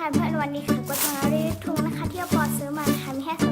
ค่ะเพื่อนวันนี้ค่ะก็ทางเราได้ทุ่งนะคะที่พอซื้อมาค่ะมีแค่